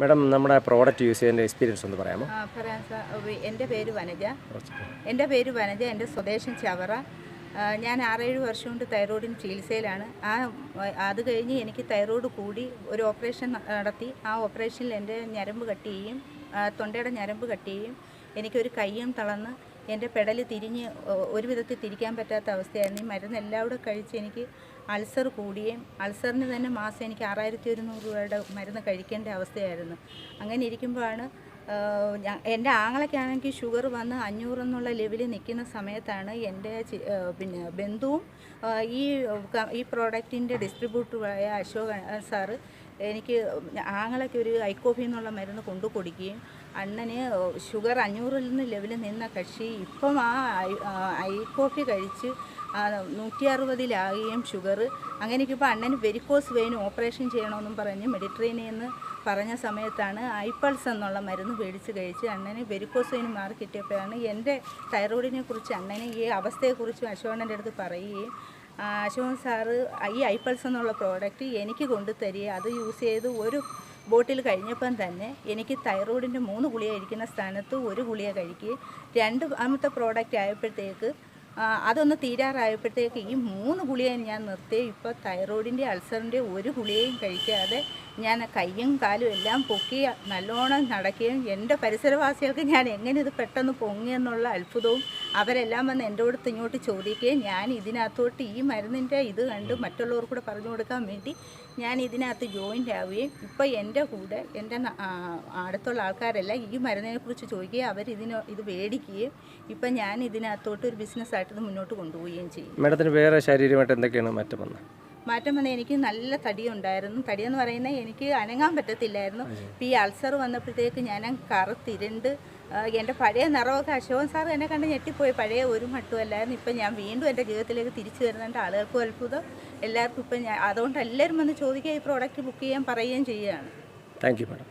Madam നമ്മുടെ product use ചെയ്യുന്ന experience ഒന്ന് പറയാമോ? പറയാം സാർ. എന്റെ പേര് വനജ. എന്റെ പേര് വനജ എന്റെ സ്വദേശം ചവറ. ഞാൻ ആറേഴ് വർഷം കൊണ്ട് തൈറോയിഡിന് ചികിത്സയിലാണ്. ആ അത് കഴിഞ്ഞ് എനിക്ക് തൈറോയിഡ് കൂടി ഒരു ഓപ്പറേഷൻ നടത്തി. ആ ഓപ്പറേഷനിൽ എന്റെ ഞരമ്പ് കട്ട് ചെയ്യും. തൊണ്ടയുടെ ഞരമ്പ് കട്ട് ചെയ്യും. എനിക്കൊരു കയ്യും തളർന്ന് എന്റെ പെടൽ തിരിഞ്ഞ് ഒരു വിധത്തിൽ തിരിക്കാൻ പറ്റാത്ത അവസ്ഥയായിരുന്നു. ഈ മരുന്ന് കൂടെ കഴിച്ച് എനിക്ക് അൾസർ കൂടുകയും അൾസറിന് തന്നെ മാസം എനിക്ക് ആറായിരത്തി ഒരുന്നൂറ് രൂപയുടെ മരുന്ന് കഴിക്കേണ്ട അവസ്ഥയായിരുന്നു. അങ്ങനെ ഇരിക്കുമ്പോഴാണ് എന്റെ ആങ്ങളൊക്കെയാണെങ്കിൽ ഷുഗർ വന്ന് അഞ്ഞൂറ് എന്നുള്ള ലെവലിൽ നിൽക്കുന്ന സമയത്താണ് എന്റെ പിന്നെ ബന്ധുവും ഈ ഈ പ്രോഡക്റ്റിന്റെ ഡിസ്ട്രിബ്യൂട്ടറായ അശോക് സാറ് എനിക്ക് ആങ്ങളൊക്കെ ഒരു ഐക്കോഫി എന്നുള്ള മരുന്ന് കൊണ്ടു കൊടുക്കുകയും അണ്ണന് ഷുഗർ അഞ്ഞൂറിൽ നിന്ന് ലെവലിൽ നിന്ന കക്ഷി ഇപ്പം ആ ഐക്കോഫി കഴിച്ച് നൂറ്റി അറുപതിലാകുകയും ഷുഗർ അങ്ങനെ ഇപ്പോൾ അണ്ണന് വെരിക്കോസ് വെയിൻ ഓപ്പറേഷൻ ചെയ്യണമെന്നും പറഞ്ഞ് മെഡിട്രേനിൽ നിന്ന് പറഞ്ഞ സമയത്താണ് ഐപ്പൾസ് എന്നുള്ള മരുന്ന് മേടിച്ച് കഴിച്ച് അണ്ണന് വെരിക്കോസ് വെയിൻ മാറി കിട്ടിയപ്പോഴാണ് എന്റെ തൈറോയിഡിനെ കുറിച്ച് അണ്ണനെ ഈ അവസ്ഥയെക്കുറിച്ച് അശോകന്റെ അടുത്ത് പറയുകയും അശോകൻ സാറ് ഈ ഐപ്പൾസ് എന്നുള്ള പ്രോഡക്റ്റ് എനിക്ക് കൊണ്ടു തരിക അത് യൂസ് ചെയ്ത് ഒരു ബോട്ടിൽ കഴിഞ്ഞപ്പം തന്നെ എനിക്ക് തൈറോയിഡിന്റെ മൂന്ന് ഗുളിക കഴിക്കുന്ന സ്ഥാനത്ത് ഒരു ഗുളിക കഴിക്കുകയും രണ്ട് ആമത്തെ പ്രോഡക്റ്റ് ആയപ്പോഴത്തേക്ക് അതൊന്ന് തീരാറായപ്പോഴത്തേക്ക് ഈ മൂന്ന് ഗുളികയും ഞാൻ നിർത്തി. ഇപ്പോൾ തൈറോയിഡിന്റെ അൾസറിന്റെ ഒരു ഗുളികയും കഴിക്കാതെ ഞാൻ കയ്യും കാലും എല്ലാം പൊക്കി നല്ലോണം നടക്കുകയും എന്റെ പരിസരവാസികൾക്ക് ഞാൻ എങ്ങനെ ഇത് പെട്ടെന്ന് പൊങ്ങിയെന്നുള്ള അത്ഭുതവും അവരെല്ലാം വന്ന് എന്റെ അടുത്ത് ഇങ്ങോട്ട് ചോദിക്കുകയും ഞാൻ ഇതിനകത്തോട്ട് ഈ മരുന്നിന്റെ ഇത് കണ്ട് മറ്റുള്ളവർക്ക് കൂടെ പറഞ്ഞു കൊടുക്കാൻ വേണ്ടി ഞാൻ ഇതിനകത്ത് ജോയിന്റ് ആവുകയും ഇപ്പോൾ എന്റെ കൂടെ എന്റെ അടുത്തുള്ള ആൾക്കാരെല്ലാം ഈ മരുന്നിനെക്കുറിച്ച് ചോദിക്കുകയും അവർ ഇതിന് ഇത് മേടിക്കുകയും ഇപ്പം ഞാൻ ഇതിനകത്തോട്ട് ഒരു ബിസിനസ്സായിട്ട് ഇത് മുന്നോട്ട് കൊണ്ടുപോവുകയും ചെയ്യും. മാഡത്തിന് വേറെ ശാരീരികമായിട്ട് എന്തൊക്കെയാണ് മാറ്റം വന്നത്? മാറ്റം വന്ന എനിക്ക് നല്ല തടിയുണ്ടായിരുന്നു. തടിയെന്ന് പറയുന്നത് എനിക്ക് അനങ്ങാൻ പറ്റത്തില്ലായിരുന്നു. ഈ അൾസർ വന്നപ്പോഴത്തേക്ക് ഞാൻ കറുത്തിരുണ്ട്. എന്റെ പഴയ നിറമൊക്കെ അശോകൻ സാർ എന്നെ കണ്ട് ഞെട്ടിപ്പോയി. പഴയ ഒരു മട്ടുമല്ലായിരുന്നു. ഇപ്പം ഞാൻ വീണ്ടും എന്റെ ജീവിതത്തിലേക്ക് തിരിച്ചു വരുന്നുണ്ട്. ആളുകൾക്കും അത്ഭുതം. എല്ലാവർക്കും ഇപ്പം ഞാൻ അതുകൊണ്ട് എല്ലാവരും വന്ന് ചോദിക്കുക ഈ പ്രോഡക്റ്റ് ബുക്ക് ചെയ്യാൻ പറയുകയും ചെയ്യുകയാണ്. Thank you madam